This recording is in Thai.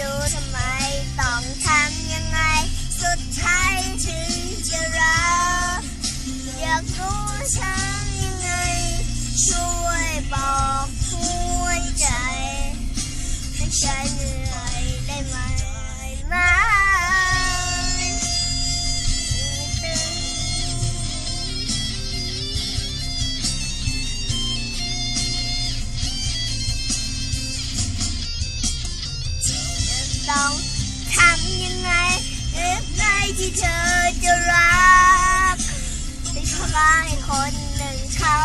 รู้ทำไมต้องทำยังไง สุดท้ายถึงจะรักอยากรู้ฉันยังไง ช่วยบอกหัวใจให้ฉัน ต้องทำยังไงเอฟไงที่เธอจะรักเป็นเพราะว่าคนหนึ่งเขา